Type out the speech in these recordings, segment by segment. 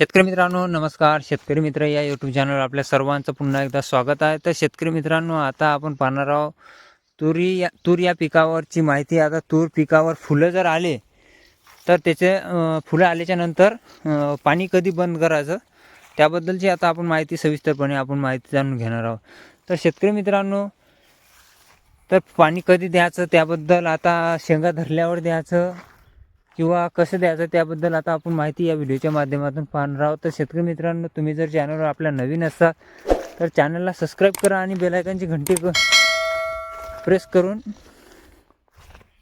शेतकरी मित्रांनो नमस्कार. शेतकरी मित्र या यूट्यूब चॅनलवर आपल्या सर्वांचं पुन्हा एकदा स्वागत आहे. तर शेतकरी मित्रांनो आता आपण पाहणार आहोत तुरी या तूर या पिकावरची माहिती. आता तूर पिकावर फुलं जर आले तर त्याचे फुलं आल्याच्यानंतर पाणी कधी बंद करायचं? त्याबद्दलची आता आपण माहिती सविस्तरपणे आपण माहिती जाणून घेणार आहोत. तर शेतकरी मित्रांनो तर पाणी कधी द्यायचं? त्याबद्दल आता शेंगा धरल्यावर द्यायचं. किंवा कसं द्यायचं त्याबद्दल आता आपण माहिती या व्हिडिओच्या माध्यमातून पाहणार आहोत. तर शेतकरी मित्रांनो तुम्ही जर चॅनलवर आपल्या नवीन असाल तर चॅनलला सबस्क्राईब करा आणि बेलायकनची घंटी प्रेस करून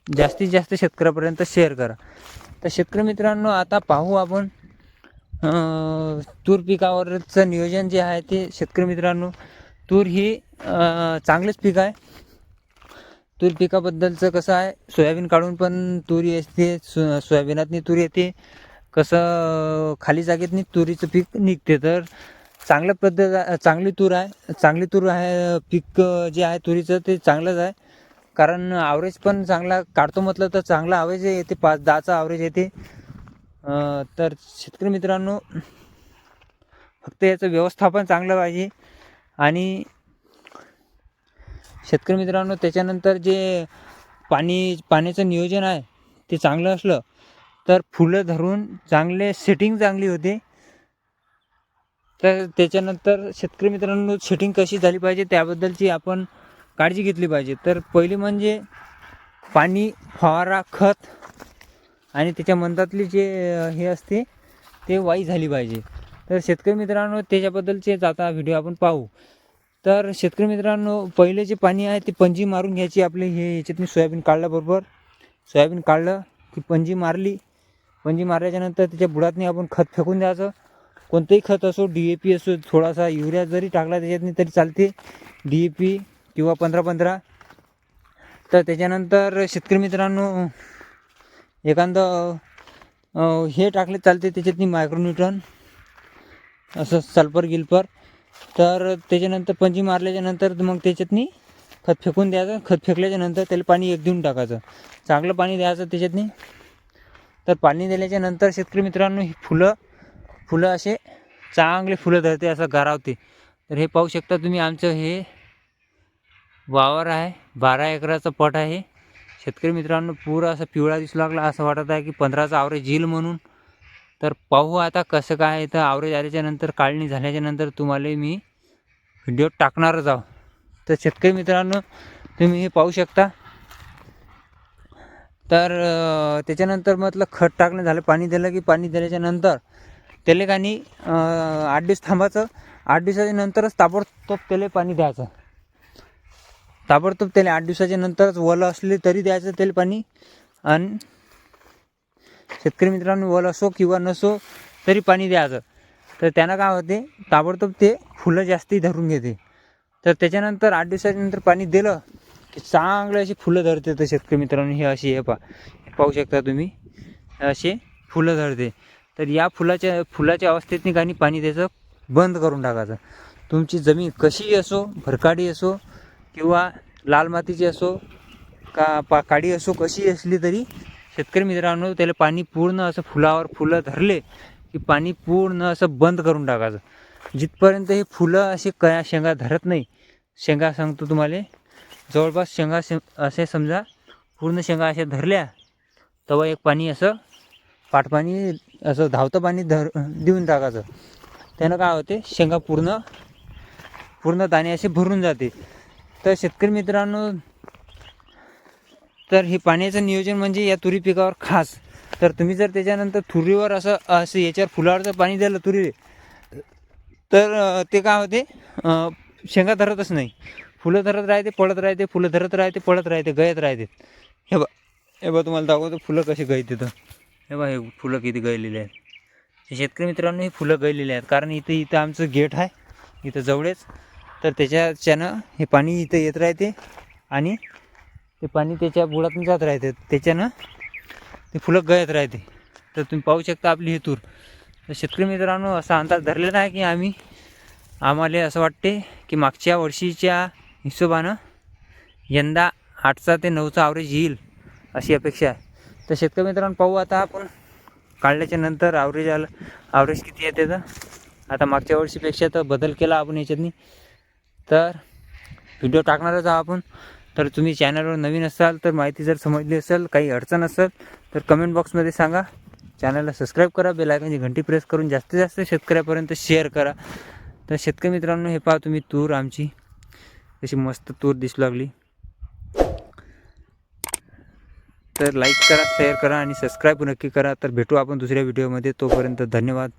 जास्तीत जास्त शेतकऱ्यापर्यंत शेअर करा. तर शेतकरी मित्रांनो आता पाहू आपण तूर पिकावरचं नियोजन जे आहे ते शेतकरी मित्रांनो तूर ही चांगलंच चांगलेच पीक आहे. तूर पिकाबद्दलचं कसं आहे? सोयाबीन काढून पण तूर येते सो सोयाबीनातनी तूर येते. कसं खाली जागेतनी तुरीचं पीक निघते. तर चांगल्या पद्धत चांगली तूर आहे चांगली तूर आहे पीक जे आहे तुरीचं ते चांगलंच आहे. कारण आवरेज पण चांगला काढतो म्हटलं तर चांगला आवरेज येते पाच दहाचा आवरेज येते. तर शेतकरी मित्रांनो फक्त याचं व्यवस्थापन चांगलं पाहिजे. आणि शेतकरी मित्रांनो त्याच्यानंतर जे पाणी पाण्याचं नियोजन आहे ते चांगलं असलं तर फुलं धरून चांगले सेटिंग चांगली होते. तर त्याच्यानंतर शेतकरी मित्रांनो सेटिंग कशी झाली पाहिजे त्याबद्दलची आपण काळजी घेतली पाहिजे. तर पहिली म्हणजे पाणी फवारा खत आणि त्याच्या मंदातली जे हे असते ते वाई झाली पाहिजे. तर शेतकरी मित्रांनो त्याच्याबद्दलचेच आता व्हिडिओ आपण पाहू. तर शेतकरी मित्रांनो पहिले जे पाणी आहे ते पंजी मारून घ्यायची आपले हे याच्यातून सोयाबीन काढल्याबरोबर सोयाबीन काढलं की पंजी मारली. पंजी मारल्याच्यानंतर त्याच्या बुडातनी आपण खत फेकून द्यायचं. कोणतंही खत असो डी ए पी असो थोडासा युरिया जरी टाकला त्याच्यातनी तरी चालते. डी ए पी किंवा पंधरा पंधरा. तर त्याच्यानंतर शेतकरी मित्रांनो एखादं हे टाकले चालते त्याच्यातनी मायक्रोन्यूट्रॉन असं सल्फर गिल्फर तर त्याच्यानंतर पंजी मारल्याच्या नंतर मग त्याच्यातनी खत फेकून द्यायचं. खत फेकल्याच्या नंतर त्याला पाणी एक देऊन टाकायचं. चांगलं पाणी द्यायचं त्याच्यातनी. तर पाणी दिल्याच्या नंतर शेतकरी मित्रांनो ही फुलं फुलं असे चांगले फुलं धरते असं गारावते. तर हे पाहू शकता तुम्ही आमचं हे वावर आहे. बारा एकराचा पट आहे. शेतकरी मित्रांनो पुरा असं पिवळा दिसू लागला असं वाटत आहे की पंधराचा आवरेज येईल म्हणून तर पाहू आता कसं काय तर आवरेज आल्याच्यानंतर काढणी झाल्याच्यानंतर तुम्हाला मी व्हिडिओ टाकणारच आहो तर शेतकरी मित्रांनो तुम्ही हे पाहू शकता. तर त्याच्यानंतर म्हटलं खत टाकणं झालं पाणी दिलं की पाणी दिल्याच्या नंतर त्याला काही आठ दिवस थांबायचं. आठ दिवसाच्या नंतरच ताबडतोब त्याला पाणी द्यायचं. ताबडतोब त्याला आठ दिवसाच्या नंतरच वलं असले तरी द्यायचं त्याला पाणी. आणि शेतकरी मित्रांनो वल असो किंवा नसो तरी पाणी द्यायचं. तर त्यांना काय होते ताबडतोब ते फुलं जास्ती धरून घेते. तर त्याच्यानंतर आठ दिवसाच्यानंतर पाणी दिलं की चांगले अशी फुलं धरते तर शेतकरी मित्रांनो हे अशी हे पा हे पाहू शकता तुम्ही. असे फुलं धरते. तर या फुलाच्या फुलाच्या अवस्थेतनी काही पाणी द्यायचं बंद करून टाकायचं. तुमची जमीन कशीही असो भरकाडी असो किंवा लाल मातीची असो का पा काडी असो कशी असली तरी शेतकरी मित्रांनो त्याला पाणी पूर्ण असं फुलावर फुलं धरले की पाणी पूर्ण असं बंद करून टाकायचं. जिथपर्यंत हे फुलं असे कया शेंगा धरत नाही शेंगा सांगतो तुम्हाला. जवळपास शेंगा शे असे समजा पूर्ण शेंगा अशा धरल्या तेव्हा एक पाणी असं पाटपाणी असं धावतं पाणी धर देऊन टाकायचं. त्यानं काय होते शेंगा पूर्ण पूर्ण दाणे असे भरून जाते. तर शेतकरी मित्रांनो तर हे पाण्याचं नियोजन म्हणजे या तुरी पिकावर खास. तर तुम्ही जर त्याच्यानंतर तुरीवर असं असं याच्यावर फुलावर जर पाणी दिलं तुरी तर ते काय होते? शेंगा धरतच नाही. फुलं धरत राहते पळत राहते फुलं धरत राहते पळत राहते गळत राहते. हे बा हे बा तुम्हाला दाखवतो फुलं कशी गळते तर हे बा हे फुलं किती गळलेले आहेत. शेतकरी मित्रांनो ही फुलं गळलेली आहेत. कारण इथं इथं आमचं गेट आहे इथं जवळच. तर त्याच्याच्यानं हे पाणी इथं येत राहते आणि ते पाणी त्याच्या बुडातून जात राहते. त्याच्यानं ते फुलं गळत राहते. तर तुम्ही पाहू शकता आपली हेतूर तर. शेतकरी मित्रांनो असा अंदाज धरलेला आहे की आम्ही आम्हाला असं वाटते की मागच्या वर्षीच्या हिशोबानं यंदा आठचा ते नऊचा ॲव्हरेज येईल अशी अपेक्षा आहे. तर शेतकरी मित्रांनो पाहू आता आपण काढल्याच्या नंतर ॲव्हरेज आलं ॲव्हरेज किती येते तर आता मागच्या वर्षीपेक्षा तर बदल केला आपण याच्यातनी. तर व्हिडिओ टाकणारच आहोत आपण. तर तुम्ही चॅनलवर नवीन असाल तर माहिती जर समजली असेल काही अडचण असेल तर कमेंट बॉक्समध्ये सांगा. चॅनलला सबस्क्राईब करा बेलायकनची घंटी प्रेस करून जास्तीत जास्त शेतकऱ्यापर्यंत शेअर करा. तर शेतकरी मित्रांनो हे पहा तुम्ही तूर आमची. अशी मस्त तूर दिसू लागली. तर लाईक करा शेअर करा आणि सबस्क्राईब नक्की करा. तर भेटू आपण दुसऱ्या व्हिडिओमध्ये तोपर्यंत धन्यवाद.